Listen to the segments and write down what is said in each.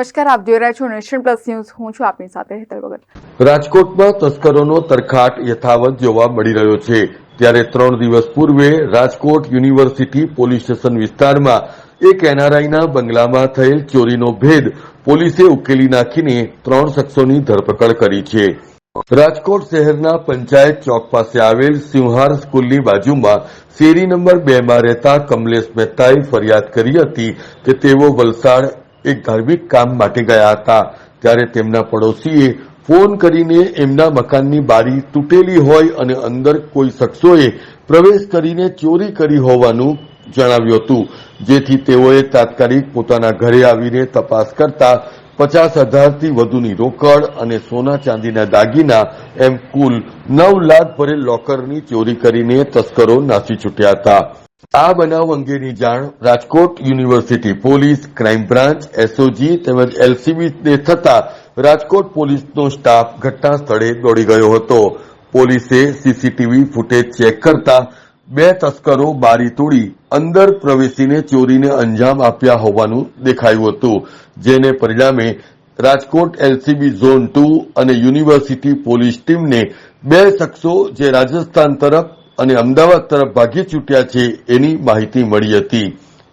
નમસ્કાર, આપ જોઈ રહ્યા છો નેશન પ્લસ ન્યૂઝ. હું છું આપની સાથે હેતલ ભગત. રાજકોટમાં તસ્કરોનો તરખાટ યથાવત જોવા મળી રહ્યો છે. ત્યારે ત્રણ દિવસ પૂર્વે રાજકોટ યુનિવર્સિટી પોલીસ સ્ટેશન વિસ્તારમાં એક એનઆરઆઈના બંગલામાં થયેલ ચોરીનો ભેદ પોલીસે ઉકેલી નાખીને ત્રણ શખ્સોની ધરપકડ કરી છે. રાજકોટ શહેરના પંચાયત ચોક પાસે આવેલ સિંહાર સ્કૂલની બાજુમાં શેરી નંબર બે માં રહેતા કમલેશ મહેતાએ ફરિયાદ કરી હતી કે તેઓ વલસાડ એક ધાર્મિક કામ માટે ગયા હતા. ત્યારે તેમના પડોશીએ ફોન કરીને એમના મકાનની બારી તૂટેલી હોય અને અંદર કોઈ શખ્સોએ પ્રવેશ કરીને ચોરી કરી હોવાનું જણાવ્યું હતું. જેથી તેઓએ તાત્કાલિક પોતાના ઘરે આવીને તપાસ કરતા પચાસ હજારથી વધુની રોકડ અને સોના ચાંદીના દાગીના એમ કુલ નવ લાખ ભરેલ લોકરની ચોરી કરીને તસ્કરો નાસી છૂટ્યા હતા. આ બનાવ અંગેની જાણ Rajkot university police, crime branch SOG તેમજ એલસીબીને થતા રાજકોટ પોલીસનો સ્ટાફ ઘટના સ્થળે દોડી ગયો હતો. પોલીસે સીસીટીવી ફૂટેજ ચેક કરતા બે તસ્કરો બારી તોડી અંદર પ્રવેશીને ચોરીને અંજામ આપ્યા હોવાનું દેખાયું હતું, જેને પરિણામે રાજકોટ એલસીબી ઝોન ટુ અને યુનિવર્સિટી પોલીસ ટીમને બે શખ્સો જે રાજસ્થાન તરફ અને અમદાવાદ તરફ ભાગી છૂટ્યા છે એની માહિતી મળી હતી.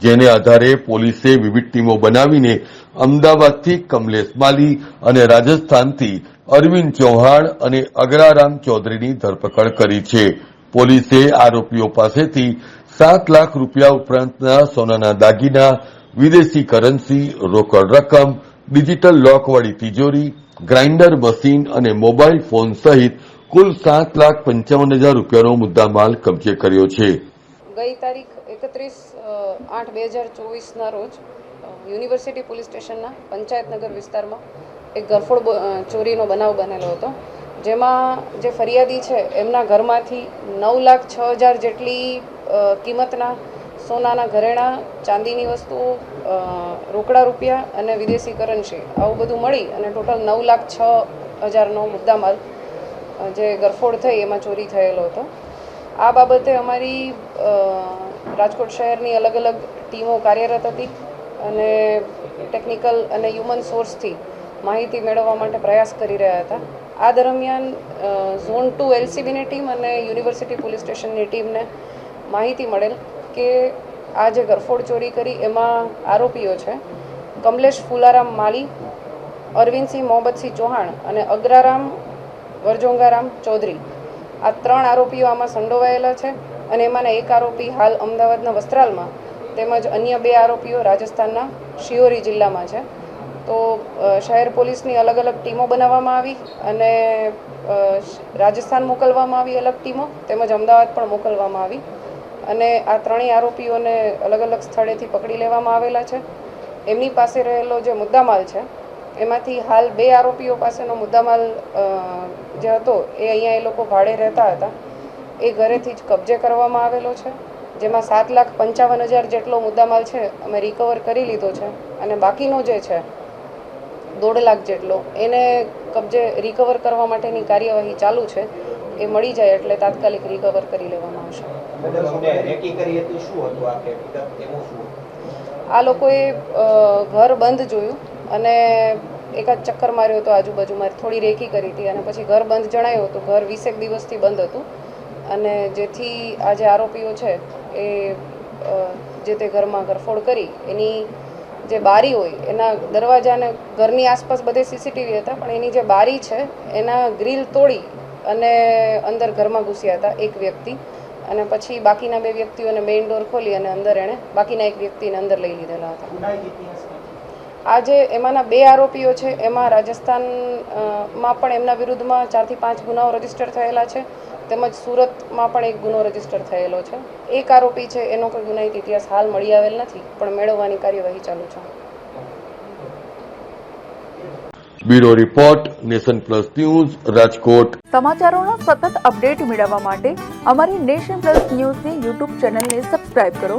જેને આધારે પોલીસે વિવિધ ટીમો બનાવીને અમદાવાદથી કમલેશ માલી અને રાજસ્થાનથી અરવિંદ ચૌહાણ અને અગરારામ ચૌધરીની ધરપકડ કરી છે. પોલીસે આરોપીઓ પાસેથી સાત લાખ રૂપિયા ઉપરાંતના સોનાના દાગીના, વિદેશી કરન્સી, રોકડ રકમ, ડિજિટલ લોકવાળી તિજોરી, ગ્રાઇન્ડર મશીન અને મોબાઈલ ફોન સહિત કુલ સાત લાખ પંચાવન હજાર રૂપિયાનો મુદ્દામાલ કબજે કર્યો છે. ગઈ તારીખ એકત્રીસ આઠ બે હજાર ચોવીસના રોજ યુનિવર્સિટી પોલીસ સ્ટેશનના પંચાયતનગર વિસ્તારમાં એક ગરફોડ ચોરીનો બનાવ બનેલો હતો. જેમાં જે ફરિયાદી છે, એમના ઘરમાંથી નવ લાખ છ હજાર જેટલી કિંમતના સોનાના ઘરેણાં, ચાંદીની વસ્તુઓ રોકડા રૂપિયા અને વિદેશી કરન્સી આવું બધું મળી અને ટોટલ નવ લાખ છ હજારનો મુદ્દામાલ જે ગરફોડ થઈ એમાં ચોરી થયેલો હતો. આ બાબતે અમારી રાજકોટ શહેરની અલગ અલગ ટીમો કાર્યરત હતી અને ટેકનિકલ અને હ્યુમન સોર્સથી માહિતી મેળવવા માટે પ્રયાસ કરી રહ્યા હતા. આ દરમિયાન ઝોન ટુ એલસીબીની ટીમ અને યુનિવર્સિટી પોલીસ સ્ટેશનની ટીમને માહિતી મળેલ કે આ જે ગરફોડ ચોરી કરી એમાં આરોપીઓ છે, કમલેશ ફુલારામ માલી, અરવિંદસિંહ મોહમ્મદસિંહ ચૌહાણ અને અગ્રારામ વરજોંગારામ ચૌધરી. આ ત્રણ આરોપીઓ આમાં સંડોવાયેલા છે અને એમાંના એક આરોપી હાલ અમદાવાદના વસ્ત્રાલમાં તેમજ અન્ય બે આરોપીઓ રાજસ્થાનના શિયોરી જિલ્લામાં છે. તો શહેર પોલીસની અલગ અલગ ટીમો બનાવવામાં આવી અને રાજસ્થાન મોકલવામાં આવી અલગ ટીમો, તેમજ અમદાવાદ પણ મોકલવામાં આવી. અને આ ત્રણેય આરોપીઓને અલગ અલગ સ્થળેથી પકડી લેવામાં આવેલા છે. એમની પાસે રહેલો જે મુદ્દામાલ છે એમાંથી હાલ બે આરોપીઓ પાસેનો મુદ્દામાલ જે હતો એ અહીંયા એ લોકો ભાડે રહેતા હતા. એ ઘરેથી જ કબજે કરવામાં આવેલો છે. જેમાં સાત લાખ પંચાવન હજાર જેટલો મુદ્દામાલ છે અમે રિકવર કરી લીધો છે. અને બાકીનો જે છે દોઢ લાખ જેટલો એને કબજે રિકવર કરવા માટેની કાર્યવાહી ચાલુ છે. એ મળી જાય એટલે તાત્કાલિક રિકવર કરી લેવામાં આવશે. આ લોકોએ ઘર બંધ જોયું. અને એકાદ ચક્કર માર્યો હતો આજુબાજુમાં થોડી રેકી કરી હતી અને પછી ઘર બંધ જણાયું હતું. ઘર વીસેક દિવસથી બંધ હતું. અને જેથી આ જે આરોપીઓ છે એ જે તે ઘરમાં ગરફોડ કરી, એની જે બારી હોય, એના દરવાજાને ઘરની આસપાસ બધે સીસીટીવી હતા, પણ એની જે બારી છે, એના ગ્રીલ તોડી અને અંદર ઘરમાં ઘૂસ્યા હતા એક વ્યક્તિ. અને પછી બાકીના બે વ્યક્તિઓને મેઇન ડોર ખોલી અને અંદર એણે બાકીના એક વ્યક્તિને અંદર લઈ લીધેલા હતા. ગુનાહિત ઇતિહાસ આ જે એમાંના બે આરોપીઓ છે. એમાં રાજસ્થાનમાં પણ એમના વિરુદ્ધમાં ચારથી પાંચ ગુનાઓ રજિસ્ટર થયેલા છે. તેમજ સુરતમાં પણ એક ગુનો રજિસ્ટર થયેલો છે. એક આરોપી છે એનો કોઈ ગુનાહિત ઇતિહાસ હાલ મળી આવેલ નથી પણ મેળવવાની કાર્યવાહી ચાલુ છે. Bureau report nation plus news Rajkot. સમાચારોનો સતત અપડેટ મેળવવા માટે અમારી નેશન પ્લસ ન્યૂઝની યુટ્યુબ ચેનલને સબસ્ક્રાઇબ કરો.